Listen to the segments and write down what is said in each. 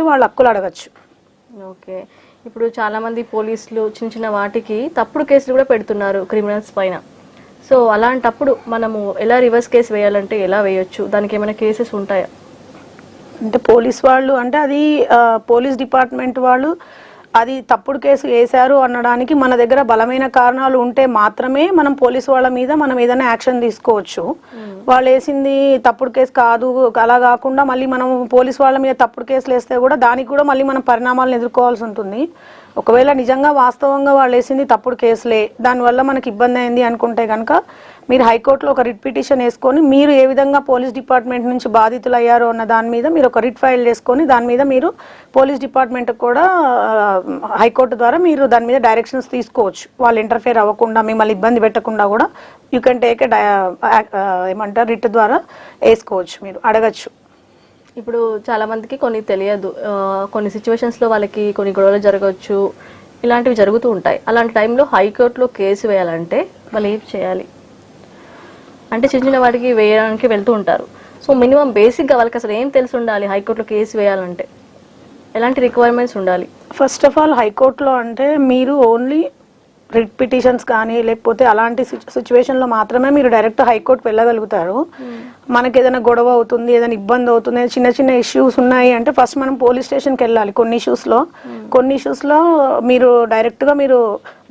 వాళ్ళ హక్కులు అడగచ్చు. ఓకే. ఇప్పుడు చాలా మంది పోలీసులు చిన్న చిన్న వాటికి తప్పుడు కేసులు కూడా పెడుతున్నారు క్రిమినల్స్ పైన. సో అలాంటప్పుడు మనము ఎలా రివర్స్ కేసు వేయాలంటే ఎలా వేయొచ్చు? దానికి ఏమైనా కేసెస్ ఉంటాయా? అంటే పోలీస్ వాళ్ళు అంటే అది పోలీస్ డిపార్ట్మెంట్ వాళ్ళు అది తప్పుడు కేసు వేశారు అనడానికి మన దగ్గర బలమైన కారణాలు ఉంటే మాత్రమే మనం పోలీస్ వాళ్ళ మీద మనం ఏదైనా యాక్షన్ తీసుకోవచ్చు. వాళ్ళు వేసింది తప్పుడు కేసు కాదు అలా కాకుండా మళ్ళీ మనం పోలీస్ వాళ్ళ మీద తప్పుడు కేసులు వేస్తే కూడా దానికి కూడా మళ్ళీ మనం పరిణామాలను ఎదుర్కోవాల్సి ఉంటుంది. ఒకవేళ నిజంగా వాస్తవంగా వాళ్ళు వేసింది తప్పుడు కేసులే దానివల్ల మనకి ఇబ్బంది అయింది అనుకుంటే కనుక మీరు హైకోర్టులో ఒక రిట్ పిటిషన్ వేసుకొని మీరు ఏ విధంగా పోలీస్ డిపార్ట్మెంట్ నుంచి బాధితులు అయ్యారో అన్న దాని మీద మీరు ఒక రిట్ ఫైల్ చేసుకొని దాని మీద మీరు పోలీస్ డిపార్ట్మెంట్ కూడా హైకోర్టు ద్వారా మీరు దాని మీద డైరెక్షన్స్ తీసుకోవచ్చు. వాళ్ళు ఇంటర్ఫేర్ అవ్వకుండా మిమ్మల్ని ఇబ్బంది పెట్టకుండా కూడా యూ కెన్ టేక్ ఏమంటారు రిట్ ద్వారా వేసుకోవచ్చు మీరు అడగచ్చు. ఇప్పుడు చాలా మందికి కొన్ని తెలియదు. కొన్ని situations లో వాళ్ళకి కొన్ని గొడవలు జరగవచ్చు. ఇలాంటివి జరుగుతూ ఉంటాయి. అలాంటి టైంలో హైకోర్టులో కేసు వేయాలంటే వాళ్ళు ఏం చేయాలి? అంటే చిన్న చిన్న వాటికి వేయడానికి వెళ్తూ ఉంటారు. సో మినిమం బేసిక్గా వాళ్ళకి అసలు ఏం తెలిసి ఉండాలి హైకోర్టులో కేసు వేయాలంటే? ఎలాంటి రిక్వైర్మెంట్స్ ఉండాలి? ఫస్ట్ ఆఫ్ ఆల్ హైకోర్టులో అంటే మీరు ఓన్లీ రిట్ పిటిషన్స్ కానీ లేకపోతే అలాంటి సిచ్యువేషన్లో మాత్రమే మీరు డైరెక్ట్ హైకోర్టు వెళ్ళగలుగుతారు. మనకి ఏదైనా గొడవ అవుతుంది ఏదైనా ఇబ్బంది అవుతుంది చిన్న చిన్న ఇష్యూస్ ఉన్నాయి అంటే ఫస్ట్ మనం పోలీస్ స్టేషన్కి వెళ్ళాలి. కొన్ని ఇష్యూస్లో కొన్ని ఇష్యూస్లో మీరు డైరెక్ట్గా మీరు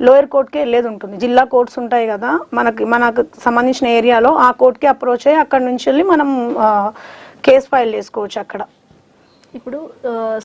లోయర్ కోర్ట్కి వెళ్ళేది ఉంటుంది. జిల్లా కోర్ట్స్ ఉంటాయి కదా మనకి మనకు సంబంధించిన ఏరియాలో ఆ కోర్ట్కి అప్రోచ్ అయ్యి అక్కడ నుంచి వెళ్ళి మనం కేసు ఫైల్ చేసుకోవచ్చు అక్కడ. ఇప్పుడు